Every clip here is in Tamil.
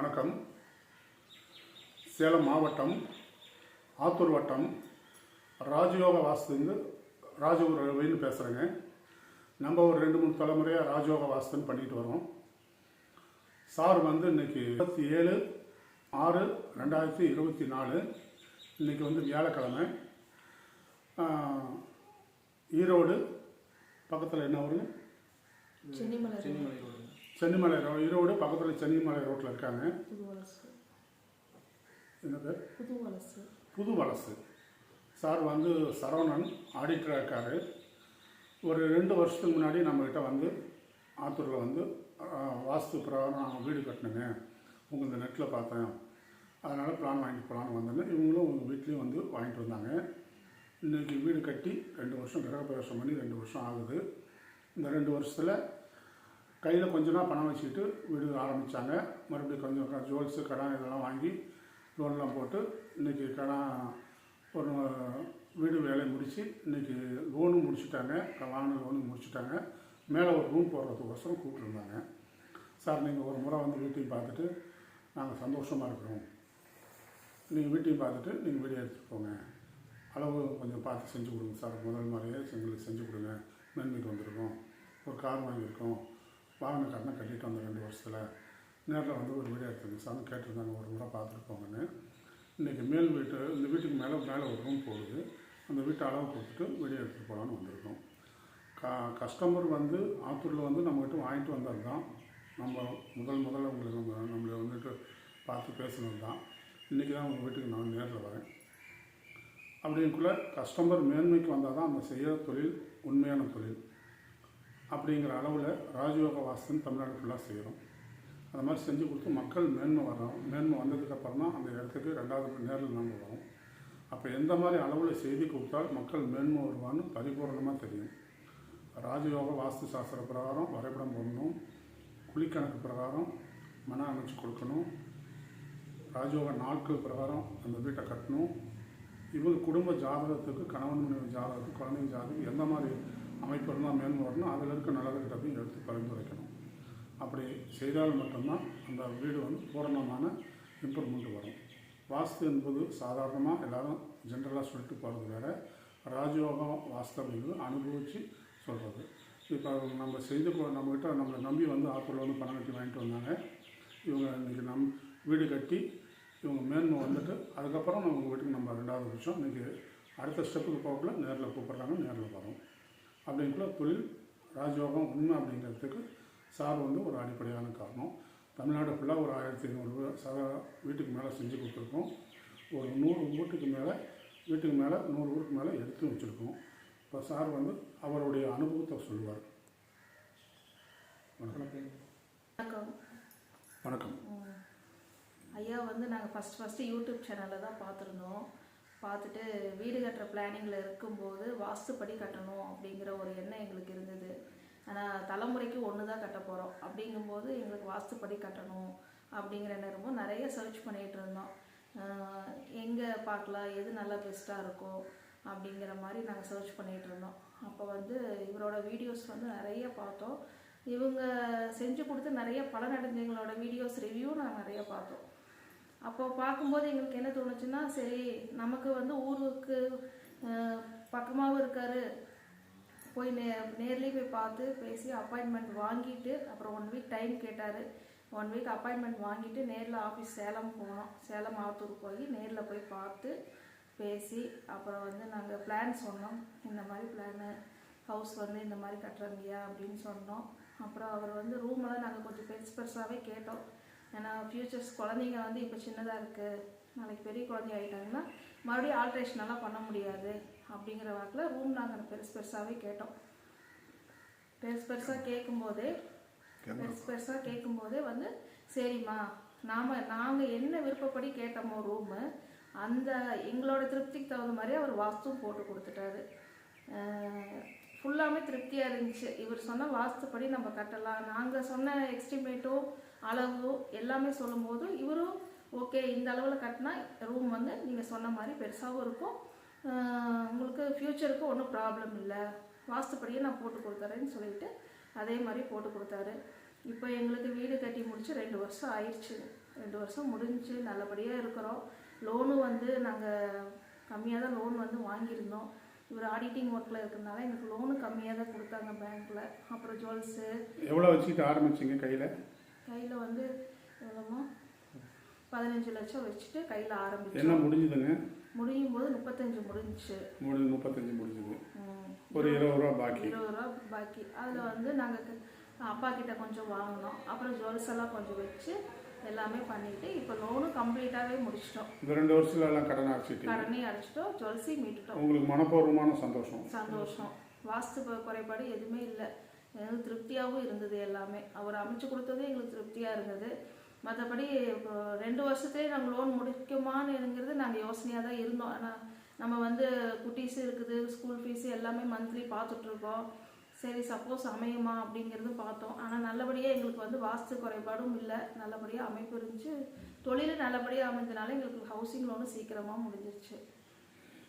வணக்கம். சேலம் மாவட்டம் ஆத்தூர் வட்டம் ராஜயோக வாஸ்துந்து ராஜயோக ரவின்னு பேசுகிறேங்க நம்ம ஒரு ரெண்டு மூணு தலைமுறையாக ராஜயோக வாஸ்துன்னு பண்ணிட்டு வரோம். சார் வந்து இன்னைக்கு இருபத்தி ஏழு ஆறு ரெண்டாயிரத்தி இருபத்தி நாலு இன்னைக்கு வந்து வியாழக்கிழமை. ஈரோடு பக்கத்தில் என்ன வருங்க சென்னிமலை சென்னிமலை ரோ- ஈரோடு பக்கத்தில் சென்னிமலை ரோட்டில் இருக்காங்க. என்ன பேர் புது வலசு சார் வந்து சரவணன் ஆடிட்டராக இருக்கார். ஒரு ரெண்டு வருஷத்துக்கு முன்னாடி நம்மக்கிட்ட வந்து ஆத்தூரில் வந்து வாஸ்து பிரகாரம் நான் வீடு கட்டினேங்க உங்கள் இந்த நெட்டில் பார்த்தேன். அதனால் பிளான் வாங்கிட்டு போகலான்னு வந்தேன் இவங்களும் உங்கள் வீட்லேயும் வந்து வாங்கிட்டு வந்தாங்க. இன்றைக்கி வீடு கட்டி ரெண்டு வருஷம் கிரகப்பிரவேசம் பண்ணி ரெண்டு வருஷம் ஆகுது. இந்த ரெண்டு வருஷத்தில் கையில் கொஞ்சமாக பணம் வச்சுக்கிட்டு வீடு ஆரம்பித்தாங்க மறுபடியும் கொஞ்சம் ஜுவல்ஸு கடன் இதெல்லாம் வாங்கி லோன்லாம் போட்டு இன்றைக்கி கடன் ஒரு வீடு வேலையை முடித்து இன்றைக்கி லோனும் முடிச்சுட்டாங்க. வாங்கின லோனும் முடிச்சுட்டாங்க. மேலே ஒரு ரூம் போடுறதுக்கோசரம் கூப்பிட்டுருந்தாங்க. சார் நீங்கள் ஒரு முறை வந்து வீட்டையும் பார்த்துட்டு நாங்கள் சந்தோஷமாக இருக்கிறோம். நீங்கள் வீட்டையும் பார்த்துட்டு நீங்கள் வீடியோ எடுத்துகிட்டு போங்க. அளவு கொஞ்சம் பார்த்து செஞ்சு கொடுங்க சார். முதல் மாதிரியே எங்களுக்கு செஞ்சு கொடுங்க. மேன்மைக்கு வந்திருக்கோம். ஒரு கார் வாங்கியிருக்கோம். வாகன கடனை கட்டிட்டு வந்த ரெண்டு வருஷத்தில். நேரில் வந்து ஒரு வீடியோ எடுத்துங்க கேட்டிருந்தாங்க ஒரு முறை பார்த்துட்டு போங்கன்னு இன்றைக்கி மேல் வீட்டு இந்த வீட்டுக்கு மேலே மேலே ஒரு ரூம் போகுது. அந்த வீட்டை அளவு கொடுத்துட்டு வீடியோ எடுத்துகிட்டு போகலான்னு வந்திருக்கோம். க கஸ்டமர் வந்து ஆத்தூரில் வந்து நம்மகிட்ட வாங்கிட்டு வந்தது தான் நம்ம முதல் முதல்ல உங்களுக்கு நம்ம நம்மளை வந்துட்டு பார்த்து பேசுனது தான் இன்றைக்கி தான் உங்கள் வீட்டுக்கு நான் நேரில் வரேன். அப்படிங்குள்ள கஸ்டமர் மேன்மைக்கு வந்தால் தான் அந்த செய்கிற தொழில் உண்மையான தொழில். அப்படிங்கிற அளவில் ராஜயோக வாஸ்துன்னு தமிழ்நாடு ஃபுல்லாக செய்கிறோம் அந்த மாதிரி செஞ்சு கொடுத்து மக்கள் மேன்மை வர்றோம். மேன்மை வந்ததுக்கப்புறம் தான் அந்த இடத்துக்கு ரெண்டாவது மணி நேரில் நம்ம வரோம். அப்போ எந்த மாதிரி அளவில் செய்தி கொடுத்தால் மக்கள் மேன்மை வருவான்னு பரிபூர்ணமாக தெரியும். ராஜயோக வாஸ்து சாஸ்திர பிரகாரம் வரைபடம் போடணும். குழிக்கணக்கு பிரகாரம் மன அமைச்சு கொடுக்கணும். ராஜயோக நாட்கள் பிரகாரம் அந்த வீட்டை கட்டணும். இவங்க குடும்ப ஜாதகத்துக்கு கணவன் மனைவி ஜாதகத்துக்கு குழந்தைங்க ஜாதகம் எந்த மாதிரி அமைப்பு இருந்தால் மேன்மை வரணும். அதில் இருக்க நல்லது கிட்டத்தையும் எடுத்து பரிந்துரைக்கணும். அப்படி செய்தால் மட்டும்தான் அந்த வீடு வந்து பூரணமான இம்ப்ரூவ்மெண்ட் வரும். வாஸ்து என்பது சாதாரணமாக எல்லாரும் ஜென்ரலாக சொல்லிட்டு போகிறது வேற. ராஜயோகம் வாஸ்து அப்படிங்கிறது அனுபவித்து சொல்கிறது இப்போ நம்ம செய்து கொ- நம்மகிட்ட நம்மளை நம்பி வந்து ஆத்தூரில் வந்து பணம் கட்டி வாங்கிட்டு வந்தாங்க. இவங்க இன்றைக்கி நம் வீடு கட்டி இவங்க மேன்மை வந்துட்டு அதுக்கப்புறம் நம்ம உங்கள் வீட்டுக்கு நம்ம ரெண்டாவது வருஷம். இன்றைக்கி அடுத்த ஸ்டெப்புக்கு போகக்குள்ள நேரில் கூப்பிட்றாங்க நேரில் வரோம். அப்படிங்குள்ள தொழில் ராஜயோகம் உண்மை அப்படிங்கிறதுக்கு சார் வந்து ஒரு அடிப்படையான காரணம். தமிழ்நாடு ஃபுல்லாக ஒரு ஆயிரத்தி ஐநூறு சத வீட்டுக்கு மேலே செஞ்சு கொடுத்துருக்கோம். ஒரு நூறு வீட்டுக்கு மேலே வீட்டுக்கு மேலே நூறு ஊருக்கு மேலே எடுத்து வச்சுருக்கோம். இப்போ சார் வந்து அவருடைய அனுபவத்தை சொல்லுவார். வணக்கம். வணக்கம். ஐயா வந்து நாங்கள் ஃபஸ்ட் ஃபஸ்ட்டு யூடியூப் சேனலில் தான் பார்த்துருந்தோம். பார்த்துட்டு வீடு கட்டுற பிளானிங்கில் இருக்கும்போது வாஸ்துப்படி கட்டணும் அப்படிங்கிற ஒரு எண்ணம் எங்களுக்கு இருந்தது. ஆனால் தலைமுறைக்கு ஒன்று தான் கட்ட போகிறோம் அப்படிங்கும்போது எங்களுக்கு வாஸ்துப்படி கட்டணும் அப்படிங்கிற நேரமும் நிறைய சர்ச் பண்ணிகிட்டு இருந்தோம். எங்கே பார்க்கலாம்? எது நல்லா பெஸ்ட்டாக இருக்கும்? அப்படிங்கிற மாதிரி நாங்கள் சர்ச் பண்ணிகிட்டு இருந்தோம். அப்போ வந்து இவரோட வீடியோஸ் வந்து நிறைய பார்த்தோம். இவங்க செஞ்சு கொடுத்து நிறைய பலனடைஞ்சவங்களோட வீடியோஸ் ரிவ்யூ நாங்கள் நிறைய பார்த்தோம். அப்போ பார்க்கும்போது எங்களுக்கு என்ன தோணுச்சுன்னா சரி நமக்கு வந்து ஊருக்கு பக்கமாகவும் இருக்காரு. போய் நே நேர்லேயே போய் பார்த்து பேசி அப்பாயின்மெண்ட் வாங்கிட்டு அப்புறம் ஒன் வீக் டைம் கேட்டார். ஒன் வீக் அப்பாயின்மெண்ட் வாங்கிட்டு நேரில் ஆஃபீஸ் சேலம் போனோம். சேலம் ஆத்தூர் போய் நேரில் போய் பார்த்து பேசி அப்புறம் வந்து நாங்கள் பிளான் சொன்னோம். இந்த மாதிரி பிளானு ஹவுஸ் வந்து இந்த மாதிரி கட்டுறங்கய்யா அப்படின்னு சொன்னோம். அப்புறம் அவர் வந்து ரூமெல்லாம் நாங்கள் கொஞ்சம் பெருசு பெருசாகவே கேட்டோம். ஏன்னா ஃப்யூச்சர்ஸ் குழந்தைங்க வந்து இப்போ சின்னதாக இருக்குது நாளைக்கு பெரிய குழந்தை ஆகிட்டாங்கன்னா மறுபடியும் ஆல்ட்ரேஷன் எல்லாம் பண்ண முடியாது அப்படிங்கிற வாக்கில் ரூம் நாங்கள் பெருசு பெருசாகவே கேட்டோம். பெருசு பெருசாக கேட்கும்போதே பெருசு பெருசாக கேட்கும்போதே வந்து சரிம்மா நாம் நாங்கள் என்ன விருப்பப்படி கேட்டோமோ ரூமு அந்த எங்களோட திருப்திக்கு தகுந்த மாதிரி அவர் வாஸ்துவும் போட்டு கொடுத்துட்டாரு. ஃபுல்லாமே திருப்தியாக இருந்துச்சு. இவர் சொன்ன வாஸ்துப்படி நம்ம கட்டலாம். நாங்கள் சொன்ன எஸ்டிமேட்டும் அளவு எல்லாமே சொல்லும்போது இவரும் ஓகே இந்த அளவில் கட்டினா ரூம் வந்து நீங்கள் சொன்ன மாதிரி பெருசாகவும் இருக்கும். உங்களுக்கு ஃப்யூச்சருக்கு ஒன்றும் ப்ராப்ளம் இல்லை. வாஸ்துப்படியே நான் போட்டு கொடுத்துறேன்னு சொல்லிட்டு அதே மாதிரி போட்டு கொடுத்தாரு. இப்போ எங்களுக்கு வீடு கட்டி முடிச்சு ரெண்டு வருஷம் ஆயிடுச்சு. ரெண்டு வருஷம் முடிஞ்சு நல்லபடியாக இருக்கிறோம். லோனு வந்து நாங்கள் கம்மியாக தான் லோன் வந்து வாங்கியிருந்தோம். இவர் ஆடிட்டிங் ஒர்க்கில் இருக்கிறதுனால எனக்கு லோனு கம்மியாக தான் கொடுத்தாங்க பேங்க்கில் அப்புறம் ஜுவல்ஸு எவ்வளோ வச்சுக்கிட்டு ஆரம்பிச்சிங்க கையில்? கையில் வந்து எவ்வளோமோ பதினஞ்சு லட்சம் வச்சுட்டு கையில் என்ன ஆரம்பிச்சோம் முடிஞ்சுதுங்க? முடியும் போது முப்பத்தஞ்சு முடிஞ்சுச்சு. முடிஞ்சு முப்பத்தஞ்சு முடிஞ்சுது. ஒரு இருபது ரூபா பாக்கி. இருபது ரூபா பாக்கி. அதில் வந்து நாங்கள் அப்பா கிட்ட கொஞ்சம் வாங்கினோம். அப்புறம் ஜுவல்ஸ் எல்லாம் கொஞ்சம் வச்சு எல்லாமே பண்ணிட்டு இப்போ லோனும் கம்ப்ளீட்டாகவே முடிச்சிட்டோம். இந்த ரெண்டு வருஷத்துல எல்லாம் கடன் அடைச்சிட்டீங்க. கடனையும் அடைச்சிட்டோம் ஜுவல்ஸையும் மீட்டுட்டோம். உங்களுக்கு மனப்பூர்வமான சந்தோஷம். சந்தோஷம். வாஸ்து குறைபாடு எதுவுமே இல்லை. எங்களுக்கு திருப்தியாகவும் இருந்தது எல்லாமே. அவர் அமைச்சு கொடுத்ததே எங்களுக்கு திருப்தியாக இருந்தது. மற்றபடி ரெண்டு வருஷத்துலேயே நாங்கள் லோன் முடிக்குமான்னுங்கிறது நாங்கள் யோசனையாக தான் இருந்தோம். ஆனால் நம்ம வந்து குட்டீஸ் இருக்குது ஸ்கூல் ஃபீஸ் எல்லாமே மந்த்லி பார்த்துட்ருக்கோம். சரி சப்போஸ் அமையுமா அப்படிங்கிறதும் பார்த்தோம். ஆனால் நல்லபடியாக எங்களுக்கு வந்து வாஸ்து குறைபாடும் இல்லை. நல்லபடியாக அமைப்பு இருந்துச்சு. தொழில் நல்லபடியாக அமைஞ்சனால எங்களுக்கு ஹவுசிங் லோனு சீக்கிரமாக முடிஞ்சிருச்சு.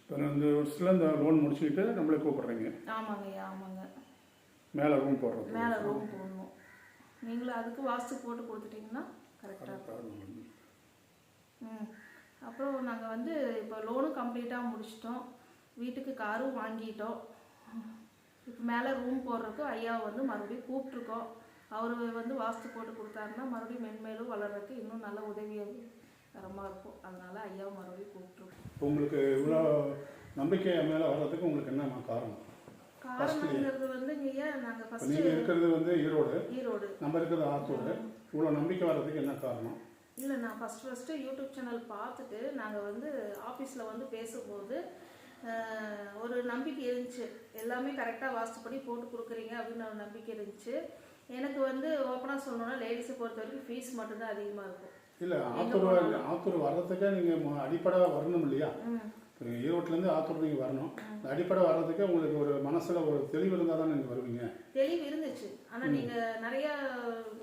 இப்போ ரெண்டு வருஷத்துல இந்த லோன் முடிச்சுக்கிட்டு நம்மளே கூப்பிடுறீங்க. ஆமாங்க ஐயா ஆமாங்க. மேலே ரூம் போடுறது. மேலே ரூம் போடணும். நீங்களும் அதுக்கு வாஸ்து போட்டு கொடுத்துட்டீங்கன்னா கரெக்டாக ம். அப்புறம் நாங்கள் வந்து இப்போ லோனும் கம்ப்ளீட்டாக முடிச்சிட்டோம். வீட்டுக்கு காரும் வாங்கிட்டோம். இப்போ மேலே ரூம் போடுறதுக்கு ஐயாவை வந்து மறுபடியும் கூப்பிட்ருக்கோம் அவர் வந்து வாஸ்து போட்டு கொடுத்தாருன்னா மறுபடியும் மென்மேலும் வளர்றதுக்கு இன்னும் நல்ல உதவியாக தரமாக இருக்கும். அதனால ஐயாவை மறுபடியும் கூப்பிட்ருக்கோம் உங்களுக்கு இவ்வளோ நம்பிக்கை மேலே வர்றதுக்கு உங்களுக்கு என்ன காரணம்? காரணங்கிறது வந்து ஐயா நாங்கள் நீங்கள் இருக்கிறது வந்து ஈரோடு. ஈரோடு. நம்ம இருக்கிறது ஆத்தூர். இவ்வளோ நம்பிக்கை வர்றதுக்கு என்ன காரணம்? இல்லை நான் ஃபஸ்ட் ஃபஸ்ட்டு யூடியூப் சேனல் பார்த்துட்டு நாங்கள் வந்து ஆஃபீஸில் வந்து பேசும்போது ஒரு நம்பிக்கை இருந்துச்சு. எல்லாமே கரெக்டாக வாஸ்துப்படி போட்டு கொடுக்குறீங்க அப்படின்னு ஒரு நம்பிக்கை இருந்துச்சு. எனக்கு வந்து ஓப்பனாக சொல்லணும்னா லேடிஸை பொறுத்த வரைக்கும் ஃபீஸ் மட்டும்தான் அதிகமாக இருக்கும். இல்லை ஆத்தூர் ஆத்தூர் வர்றதுக்கே நீங்கள் அடிப்படை வரணும் இல்லையா? ஈரோட்லேருந்து ஆத்தூர் நீங்கள் வரணும். அடிப்படை வர்றதுக்கே உங்களுக்கு ஒரு மனசில் ஒரு தெளிவு இருந்தால் தான் நீங்கள் வருவீங்க. தெளிவு இருந்துச்சு. ஆனால் நீங்கள் நிறைய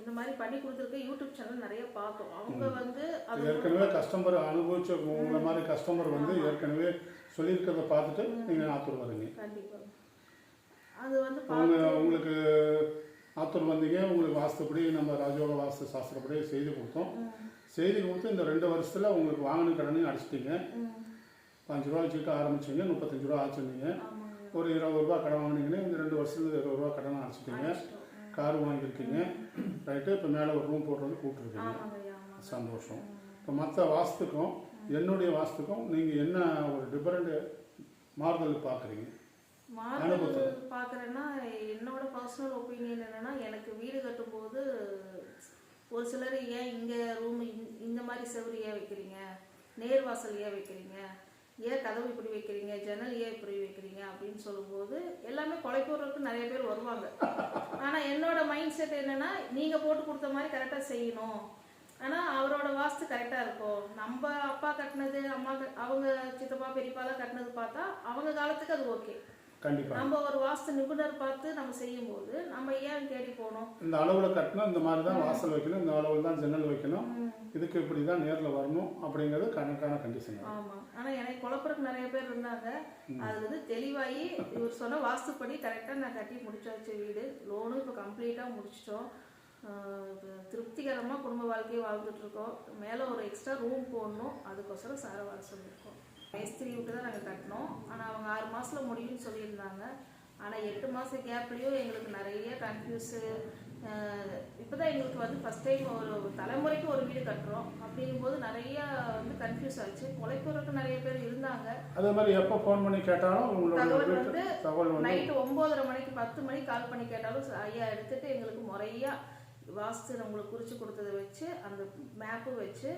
இந்த மாதிரி பண்ணி கொடுத்துருக்க யூடியூப் சேனல் நிறைய பார்த்தோம். அவங்க வந்து அது ஏற்கனவே கஸ்டமர் அனுபவிச்ச உங்களை மாதிரி கஸ்டமர் வந்து ஏற்கனவே சொல்லியிருக்கிறத பார்த்துட்டு நீங்கள் ஆத்தூர் வரீங்க. கண்டிப்பாக அது வந்து உங்களுக்கு ஆத்தூர் வந்தீங்க உங்களுக்கு வாஸ்துப்படி நம்ம ராஜயோக வாஸ்து சாஸ்திரப்படி செய்து கொடுத்தோம். செய்து கொடுத்து இந்த ரெண்டு வருஷத்தில் உங்களுக்கு வாங்கின கடனையும் அடிச்சிட்டீங்க. அஞ்சு ரூபா வச்சுக்கிட்டு ஆரம்பிச்சிங்க முப்பத்தஞ்சு ரூபா ஆச்சுருந்தீங்க ஒரு இருபது ரூபா கடன் வாங்கினீங்கன்னா இந்த ரெண்டு வருஷத்துல இருபது ரூபா கடனை அடிச்சிட்டீங்க. கார் வாங்கியிருக்கீங்க. ரைட்டு இப்போ மேலே ஒரு ரூம் போட்டு ஐயா ஆமாங்க. சந்தோஷம். இப்போ மற்ற வாஸ்துக்கும் என்னுடைய வாஸ்துக்கும் நீங்கள் என்ன ஒரு டிஃபரெண்ட் மாறுதல் பார்க்குறீங்க? மாறுதல் பார்க்குறேன்னா என்னோட பர்சனல் ஒப்பீனியன் என்னன்னா எனக்கு வீடு கட்டும்போது ஒரு சிலர் ஏன் இங்கே ரூம் இந்த மாதிரி செவுரு ஏன் வைக்கிறீங்க? நேர்வாசல் ஏன் வைக்கிறீங்க? ஏன் கதவு இப்படி வைக்கிறீங்க ஜன்னல் ஏன் இப்படி வைக்கிறீங்க அப்படின்னு சொல்லும்போது எல்லாமே கொலை போடுறதுக்கு நிறைய பேர் வருவாங்க. ஆனால் என்னோட மைண்ட் செட் என்னன்னா நீங்கள் போட்டு கொடுத்த மாதிரி கரெக்டாக செய்யணும். ஆனால் அவரோட வாஸ்து கரெக்டாக இருக்கும் நம்ம அப்பா கட்டினது அம்மா அவங்க சித்தப்பா பெரியப்பாலாம் கட்டினது பார்த்தா அவங்க காலத்துக்கு அது ஓகே கண்டிப்பாக நம்ம ஒரு வாஸ்து நிபுணர் பார்த்து நம்ம செய்யும்போது நம்ம ஏன் தேடி போகணும் இந்த அளவில் கட்டணும் இந்த மாதிரி தான் வாசல் வைக்கணும் இந்த அளவில் தான் ஜன்னல் வைக்கணும். இதுக்கு இப்படி தான் நேரில் வரணும் அப்படிங்கிறது கணக்கான கண்டிஷன் ஆமா. ஆனா எனக்கு குழப்பறதுக்கு நிறைய பேர் இருந்தாங்க. அது வந்து தெளிவாகி இவர் சொன்ன வாஸ்துப்படி கரெக்டா நான் கட்டி முடிச்சாச்சு வீடு. லோனும் இப்போ கம்ப்ளீட்டா முடிச்சிட்டோம். ஆஹ் இப்ப திருப்திகரமா குடும்ப வாழ்க்கையை வாழ்ந்துட்டு இருக்கோம். மேல ஒரு எக்ஸ்ட்ரா ரூம் போடணும். அதுக்கோசரம் சார வர சொல்லியிருக்கோம். மேஸ்திரி விட்டு தான் கட்டினோம் ஆனா அவங்க ஆறு மாசத்துல முடியும்னு சொல்லியிருந்தாங்க. ஆனா எட்டு மாச கேப்லயும் எங்களுக்கு நிறைய கன்ஃபியூஸு இப்போதான் எங்களுக்கு வந்து ஃபர்ஸ்ட் டைம் ஒரு தலைமுறைக்கு ஒரு வீடு கட்டுறோம். அப்படிங்கும்போது நிறைய வந்து கன்ஃபியூஸ் ஆச்சு உழைப்புறதுக்கு நிறைய பேர் இருந்தாங்க. அதே மாதிரி எப்போ ஃபோன் பண்ணி கேட்டாலும் தகவல் வந்து நைட்டு ஒன்பதரை மணிக்கு பத்து மணிக்கு கால் பண்ணி கேட்டாலும் ஐயா எடுத்துட்டு எங்களுக்கு முறையா வாஸ்து உங்களுக்கு குறிச்சு கொடுத்ததை வச்சு அந்த மேப்பு வச்சு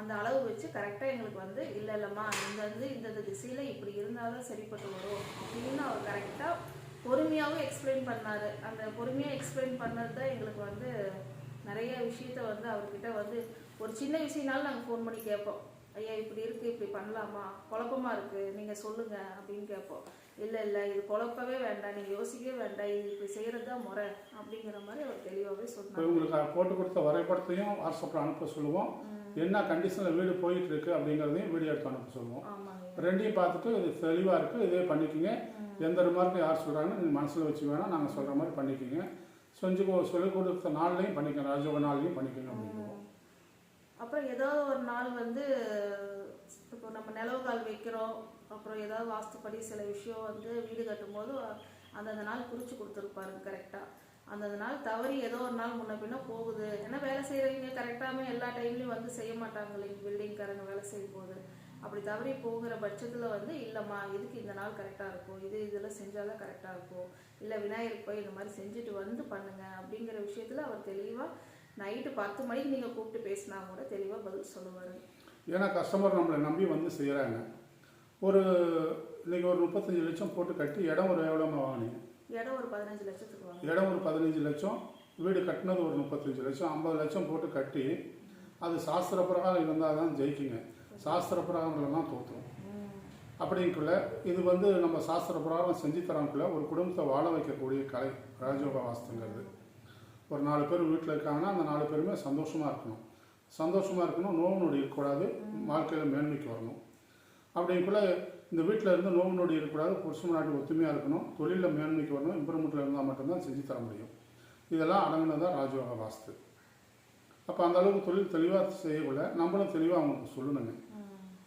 அந்த அளவு வச்சு கரெக்டாக எங்களுக்கு வந்து இல்லை இல்லைம்மா இந்த வந்து இந்த திசையில் இப்படி இருந்தால் தான் சரிப்பட்டு வரும் அப்படின்னு அவர் கரெக்டாக பொறுமையாகவும் எக்ஸ்பிளைன் பண்ணாரு. அந்த பொறுமையாக எக்ஸ்பிளைன் பண்ணது தான் எங்களுக்கு வந்து நிறைய விஷயத்த வந்து அவர்கிட்ட வந்து ஒரு சின்ன விஷயம்னாலும் நாங்கள் ஃபோன் பண்ணி கேட்போம். ஐயா இப்படி இருக்கு இப்படி பண்ணலாமா? குழப்பமா இருக்கு. நீங்க சொல்லுங்க அப்படின்னு கேட்போம். இல்லை இல்லை இது குழப்பவே வேண்டாம். நீங்க யோசிக்கவே வேண்டாம். இது இப்படி செய்யறது தான் முறை அப்படிங்கிற மாதிரி அவர் தெளிவாகவே சொன்னார். உங்களுக்கு போட்டு கொடுத்த வரைபடத்தையும் வாட்ஸ்அப்பில் அனுப்ப சொல்லுவோம். என்ன கண்டிஷனில் வீடு போயிட்டு இருக்கு அப்படிங்கிறதையும் வீடியோ எடுத்து அனுப்ப சொல்லுவோம். ரெண்டையும் பார்த்துட்டு இது தெளிவாக இருக்குது இதே பண்ணிக்கோங்க. எந்த ரிமார்க்கும் யார் சொல்கிறாங்கன்னு நீங்கள் மனசில் வச்சு வேணால் நாங்கள் சொல்கிற மாதிரி பண்ணிக்கோங்க. செஞ்சு சொல்லிக் கொடுத்த நாள்லையும் பண்ணிக்கோங்க ராஜோக நாள்லையும் பண்ணிக்கோங்க அப்படிங்கிறோம் அப்புறம் ஏதோ ஒரு நாள் வந்து இப்போ நம்ம நிலவு கால் வைக்கிறோம் அப்புறம் ஏதாவது வாஸ்துப்படி சில விஷயம் வந்து வீடு கட்டும்போது அந்தந்த நாள் குறித்து கொடுத்துருப்பாருங்க கரெக்டாக அந்த நாள் தவறி ஏதோ ஒரு நாள் முன்ன பின்ன போகுது. ஏன்னா வேலை செய்கிறவங்க கரெக்டாகவே எல்லா டைம்லையும் வந்து செய்ய மாட்டாங்க இல்லைங்க பில்டிங்காரங்க வேலை செய்யும் போது. அப்படி தவறி போகிற பட்சத்தில் வந்து இல்லைம்மா இதுக்கு இந்த நாள் கரெக்டாக இருக்கும்? இது இதெல்லாம் செஞ்சாலும் கரெக்டாக இருக்கும். இல்லை விநாயகர் போய் இந்த மாதிரி செஞ்சுட்டு வந்து பண்ணுங்க. அப்படிங்கிற விஷயத்தில் அவர் தெளிவாக நைட்டு பத்து மணிக்கு நீங்கள் கூப்பிட்டு பேசினா கூட தெளிவாக பதில் சொல்லுவார். ஏன்னா கஸ்டமர் நம்மளை நம்பி வந்து செய்கிறாங்க ஒரு இன்னைக்கு ஒரு முப்பத்தஞ்சு லட்சம் போட்டு கட்டி இடம் ஒரு எவ்வளோமா வாங்கினீங்க. இடம் ஒரு பதினஞ்சு லட்சத்துக்கு இடம் ஒரு பதினஞ்சு லட்சம் வீடு கட்டினது ஒரு முப்பத்தஞ்சு லட்சம் ஐம்பது லட்சம் போட்டு கட்டி அது சாஸ்திர பிரகாரம் இருந்தால் தான் ஜெயிக்குங்க. சாஸ்திர பிரகாரம் தான் தோற்றுரும் அப்படிங்குள்ள இது வந்து நம்ம சாஸ்திர பிரகாரம் செஞ்சு தரக்குள்ள ஒரு குடும்பத்தை வாழ வைக்கக்கூடிய கலை ராஜயோக வாஸ்துங்கிறது ஒரு நாலு பேர் வீட்டில் இருக்காங்கன்னா அந்த நாலு பேருமே சந்தோஷமாக இருக்கணும். சந்தோஷமாக இருக்கணும் நோவு நொடி இருக்கக்கூடாது வாழ்க்கையில் மேன்மைக்கு வரணும். அப்படிங்குள்ள இந்த வீட்டில் இருந்து நோவு நொடி இருக்கக்கூடாது. புருஷன் நாட்டு ஒத்துமையாக இருக்கணும். தொழிலில் மேன்மைக்கு வரணும். இம்ப்ரூவ்மெண்ட்டில் இருந்தால் மட்டும்தான் செஞ்சு தர முடியும். இதெல்லாம் அடங்கினதான் ராஜயோக வாஸ்து. அப்போ அந்த அளவுக்கு தொழில் தெளிவாக செய்யக்குள்ள நம்மளும் தெளிவாக அவங்களுக்கு சொல்லணுங்க.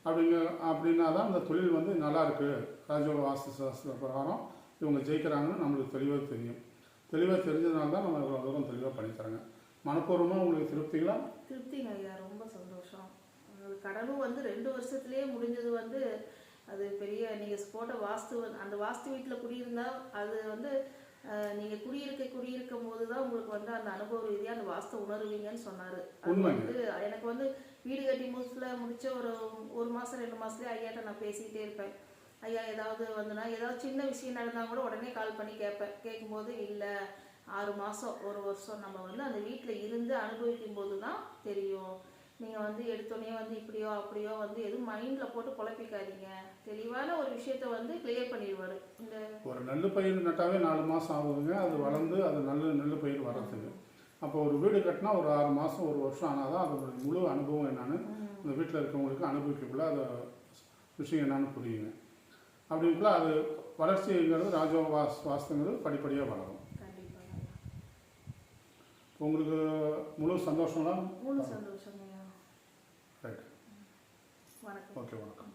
அப்படிங்க அப்படின்னா தான் அந்த தொழில் வந்து நல்லா இருக்கு. ராஜயோக வாஸ்து சாஸ்திர பிரகாரம் இவங்க ஜெயிக்கிறாங்கன்னு நம்மளுக்கு தெளிவாக தெரியும். தெளிவாக தெரிஞ்சதுனால தான் நம்ம இவ்வளோ தூரம் தெளிவாக பண்ணித்தராங்க. மனப்பூர்வமாக உங்களுக்கு திருப்திங்களா? திருப்திங்க ஐயா. ரொம்ப சந்தோஷம். அது கடனும் வந்து ரெண்டு வருஷத்துலேயே முடிஞ்சது வந்து அது பெரிய நீங்கள் போட்ட வாஸ்து அந்த வாஸ்து வீட்டில் குடியிருந்தா அது வந்து அஹ், நீங்க குடியிருக்க குடியிருக்கும் போது தான் உங்களுக்கு வந்து அந்த அனுபவ ரீதியாக அந்த வாஸ்து உணருவீங்கன்னு சொன்னாரு. அது. வந்து எனக்கு வந்து வீடு கட்டி முடிச்சுல முடிச்ச ஒரு ஒரு மாசம் ரெண்டு மாசத்துலயே ஐயாட்ட நான் பேசிக்கிட்டே இருப்பேன். ஐயா ஏதாவது வந்துனா ஏதாவது சின்ன விஷயம் நடந்தா கூட உடனே கால் பண்ணி கேட்பேன். கேட்கும்போது இல்லை ஆறு மாதம் ஒரு வருஷம் நம்ம வந்து அந்த வீட்டில் இருந்து அனுபவிக்கும் போது தான் தெரியும். நீங்கள் வந்து எடுத்தோடனே வந்து இப்படியோ அப்படியோ வந்து எதுவும் மைண்டில் போட்டு குழப்பிக்காதீங்க தெளிவான ஒரு விஷயத்த வந்து கிளியர் பண்ணிடுவார். இந்த ஒரு நெல் பயிர் நட்டாவே நாலு மாதம் ஆகுதுங்க. அது வளர்ந்து அது நல்ல நெல் பயிர் வர்றதுக்கு அப்போ ஒரு வீடு கட்டினா ஒரு ஆறு மாதம் ஒரு வருஷம் ஆனால் தான் அதோட முழு அனுபவம் என்னன்னு அந்த வீட்டில் இருக்கவங்களுக்கு அனுபவிக்கக்குள்ள அது விஷயம் என்னன்னு புரியுங்க. அப்படிங்குள்ள அது வளர்ச்சிங்கிறது ராஜோக வாஸ் வாஸ்துங்கிறது படிப்படியாக வளரும். உங்களுக்கு முழு சந்தோஷம்லாம்? முழு ரைட் வணக்கம் ஓகே வணக்கம்